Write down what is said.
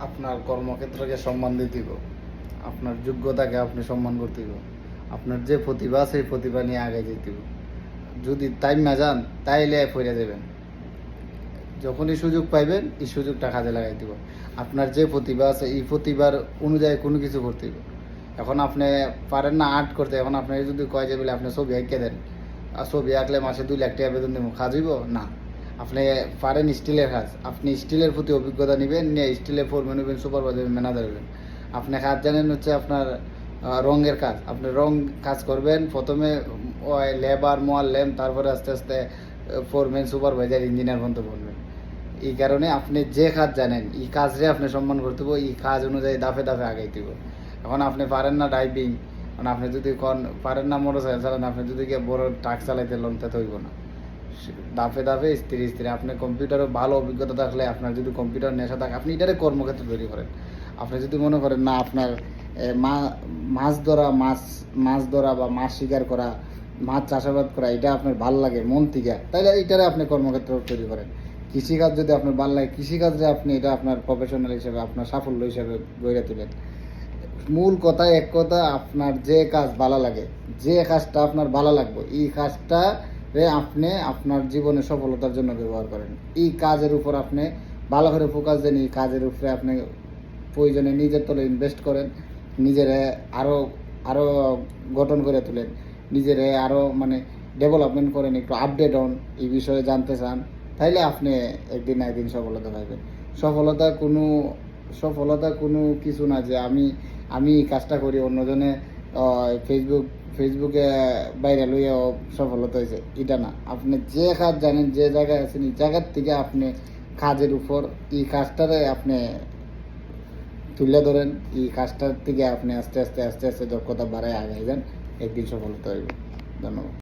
আপনার কর্মক্ষেত্রকে সম্মান দিতে আপনার যোগ্যতাকে আপনি সম্মান করতে আপনার যে প্রতিভা সেই প্রতিভা নিয়ে আগে যেতে যদি টাইম না যান, তাইলে ফিরে যাবেন। যখনই সুযোগ পাইবেন, এই সুযোগটা কাজে লাগাই দিব। আপনার যে প্রতিভা আছে, এই প্রতিভার অনুযায়ী কোনো কিছু করতে এখন আপনি পারেন না আর্ট করতে, এখন আপনি যদি কয় যে বলে আপনি ছবি আঁকে দেন, আর ছবি আঁকলে মাসে দুই লাখ টাকা বেতন দেবো, কাজ হইব? না। আপনি পারেন স্টিলের কাজ আপনি স্টিলের প্রতি অভিজ্ঞতা নেবেন, নিয়ে স্টিলের ফোরম্যান হবেন সুপারভাইজার ম্যানেজার হবেন। আপনি কাজ জানেন হচ্ছে আপনার রঙের কাজ। আপনি রং কাজ করবেন, প্রথমে লেবার মোয়াল ল্যাম তারপরে আস্তে আস্তে ফোরম্যান সুপারভাইজার ইঞ্জিনিয়ার পর্যন্ত বলবেন। এই কারণে আপনি যে কাজ জানেন, এই কাজরে আপনি সম্মান করতে এই কাজ অনুযায়ী দাফে দাফে আগাইতে হবে এখন আপনি পারেন না ড্রাইভিং মানে আপনি যদি কোন, পারেন না মোটর সাইকেল চালান, আপনি যদি গিয়ে বড় ট্রাক চালাইতে লোন, তাতে হইব না। দাফে দাফে স্ত্রী স্ত্রী। আপনি কম্পিউটারে ভালো অভিজ্ঞতা থাকলে আপনার যদি কম্পিউটার নেশা থাকে, আপনি এটারে কর্মক্ষেত্র তৈরি করেন। আপনি যদি মনে করেন, না, আপনার মাছ ধরা, মাছ মাছ ধরা বা মাছ শিকার করা, মাছ চাষাবাদ করা, এটা আপনার ভালো লাগে, মন থেকে তাহলে এইটারে আপনি কর্মক্ষেত্র তৈরি করেন। কৃষিকাজ যদি আপনার ভালো লাগে, কৃষিকাজে আপনি এটা আপনার প্রফেশনাল হিসেবে, আপনার সাফল্য হিসেবে গড়ে তোলেন। মূল কথা, এক কথা, আপনার যে কাজ ভালো লাগে, যে কাজটা আপনার ভালো লাগবে, এই কাজটা রে আপনি আপনার জীবনে সফলতার জন্য ব্যবহার করেন। এই কাজের উপর আপনি ভালো করে ফোকাস দেন, এই কাজের উপরে আপনি প্রয়োজনে নিজের তলে ইনভেস্ট করেন, নিজের আরও আরও গঠন করে তোলেন, নিজের আরও মানে ডেভেলপমেন্ট করেন, একটু আপডেট হন, এই বিষয়ে জানতে চান, তাইলে আপনি একদিন একদিন সফলতা পাইবেন। সফলতা কোনো সফলতা কোনো কিছু না যে আমি আমি এই কাজটা করি, অন্যজনে ফেসবুক ফেসবুকে বাইরে লইয়া সফলতা হয়েছে এটা না। আপনি যে কাজ জানেন, যে জায়গায় আছেন, এই জায়গার থেকে আপনি কাজের উপর এই কাজটারে আপনি তুলে ধরেন। এই কাজটার থেকে আপনি আস্তে আস্তে আস্তে আস্তে দক্ষতা বাড়ায় আগে যান। একদিন সফলতা হইবে। ধন্যবাদ।